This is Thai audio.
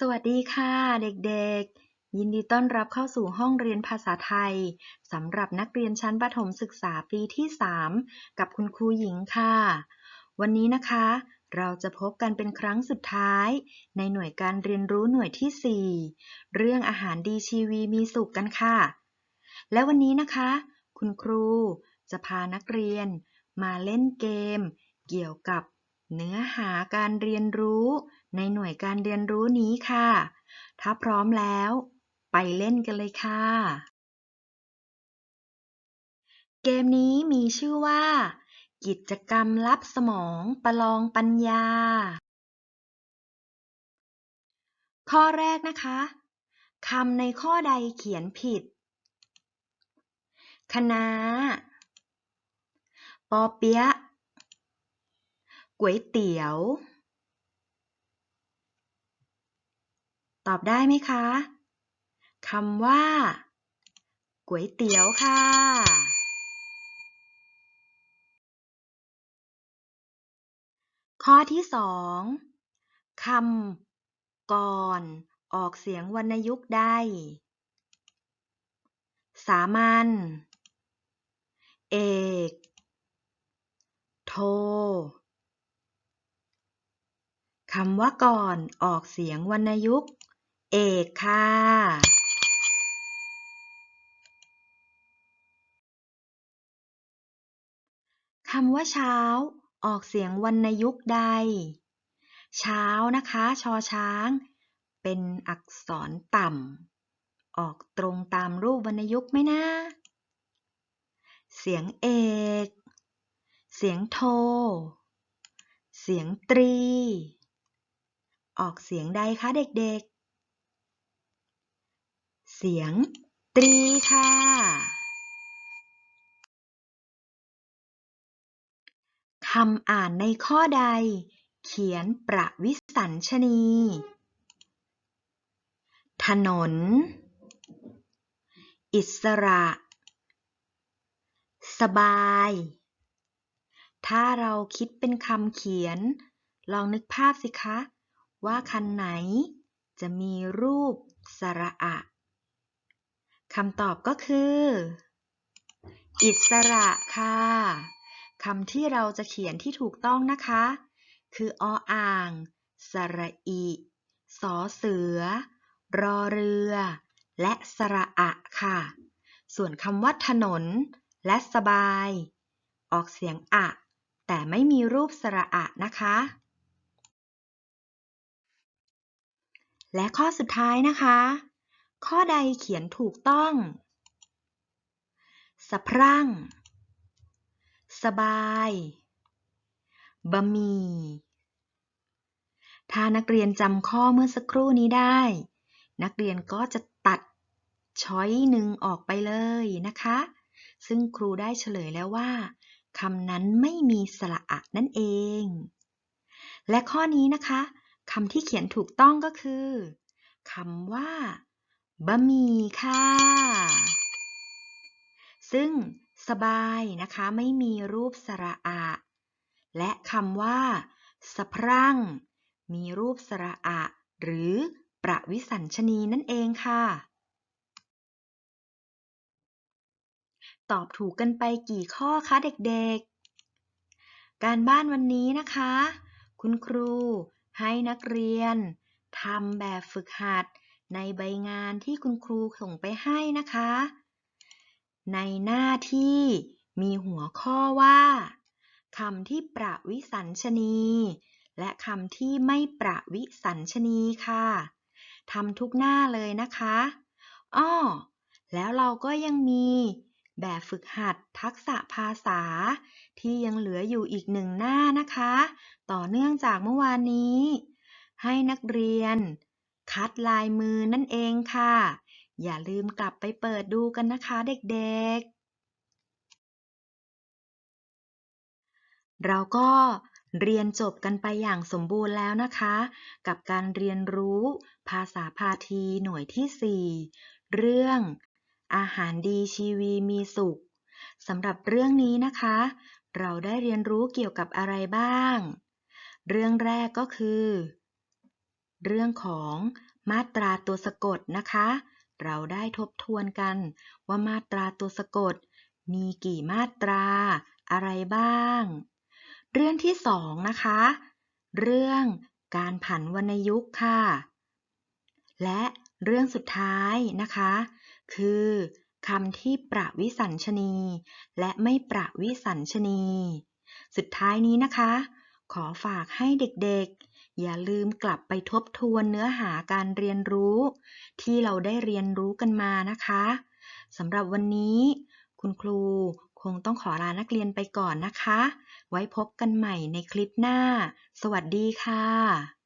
สวัสดีค่ะ เด็กๆ ยินดีต้อนรับเข้าสู่ห้องเรียนภาษาไทยสำหรับนักเรียนชั้นประถมศึกษาปีที่ 3 กับคุณครูหญิงค่ะ วันนี้นะคะ เราจะพบกันเป็นครั้งสุดท้าย ในหน่วยการเรียนรู้หน่วยที่ 4 เรื่องอาหารดีชีวีมีสุขกันค่ะ และวันนี้นะคะ คุณครูจะพานักเรียน มาเล่นเกม เกี่ยวกับเนื้อหาการเรียนรู้ ในหน่วยการเรียนรู้นี้ค่ะ ถ้าพร้อมแล้ว ไปเล่นกันเลยค่ะ เกมนี้มีชื่อว่า กิจกรรมลับสมองประลองปัญญา ข้อแรกนะคะคำในข้อใดเขียนผิด คณะปอเปี๊ยะก๋วยเตี๋ยว ตอบได้ไหมคะคำว่าก๋วยเตี๋ยวค่ะ ข้อที่สองคำก่อนออกเสียงวรรณยุกต์ใดสามัญ เอก โท คำว่าก่อนออกเสียงวรรณยุกต์ เอกค่ะคำว่าเช้า ออกเสียงวรรณยุกต์ใด เช้านะคะ ชอช้าง เป็นอักษรต่ำ ออกตรงตามรูปวรรณยุกต์ไหมนะ เสียงเอก เสียงโท เสียงตรี ออกเสียงใดคะเด็กๆ เสียงตรีค่ะ คำอ่านในข้อใด เขียนประวิสัญชนี ถนน อิสระ สบาย ถ้าเราคิดเป็นคำเขียน ลองนึกภาพสิคะ ว่าคันไหนจะมีรูปสระอะ คำตอบก็คือ อิสระค่ะคำที่เราจะเขียนที่ถูกต้องนะคะ คือออ่าง สระอิ สอเสือ รอเรือ และสระอะค่ะ ส่วนคำว่าถนน และสบาย ออกเสียงอะ แต่ไม่มีรูปสระอะนะคะ และข้อสุดท้ายนะคะ ข้อใดเขียนถูกต้อง สะพรั่ง สบาย บะหมี่ ถ้านักเรียนจำข้อเมื่อสักครู่นี้ได้ นักเรียนก็จะตัดช้อยหนึ่งออกไปเลยนะคะ ซึ่งครูได้เฉลยแล้วว่าคำนั้นไม่มีสระอะนั่นเอง และข้อนี้นะคะคำที่เขียนถูกต้องก็คือคำว่า บะหมี่ค่ะ ซึ่งสบายนะคะไม่มีรูปสระอะ และคำว่าสะพรั่ง มีรูปสระอะ หรือประวิสัญชนีนั่นเองค่ะ ตอบถูกกันไปกี่ข้อคะเด็กๆ การบ้านวันนี้นะคะ คุณครูให้นักเรียนทำแบบฝึกหัด ในใบงานที่คุณครูส่งไปให้นะคะ ในหน้าที่มีหัวข้อว่าคำที่ประวิสัญชนี และคำที่ไม่ประวิสัญชนีค่ะทำทุกหน้าเลยนะคะอ้อแล้วเราก็ยังมีแบบฝึกหัดทักษะภาษา ที่ยังเหลืออยู่อีกหนึ่งหน้านะคะ ต่อเนื่องจากเมื่อวานนี้ ให้นักเรียน คัดลายมือนั่นเองค่ะ อย่าลืมกลับไปเปิดดูกันนะคะเด็กๆ เราก็เรียนจบกันไปอย่างสมบูรณ์แล้วนะคะ กับการเรียนรู้ภาษาพาทีหน่วยที่ 4 เรื่อง อาหารดีชีวีมีสุขสำหรับเรื่องนี้นะคะ เราได้เรียนรู้เกี่ยวกับอะไรบ้าง เรื่องแรกก็คือ เรื่องของ มาตราตัวสะกดนะคะ เราได้ทบทวนกันว่ามาตราตัวสะกด มีกี่มาตรา อะไรบ้าง เรื่องที่สองนะคะ เรื่องการผันวรรณยุกต์ค่ะ และเรื่องสุดท้ายนะคะ คือคำที่ประวิสัญชนี และไม่ประวิสัญชนี สุดท้ายนี้นะคะ ขอฝากให้เด็กๆ อย่าลืมกลับไปทบทวนเนื้อหาการเรียนรู้ ที่เราได้เรียนรู้กันมานะคะสำหรับวันนี้ คุณครูคงต้องขอลานักเรียนไปก่อนนะคะ ไว้พบกันใหม่ในคลิปหน้า สวัสดีค่ะ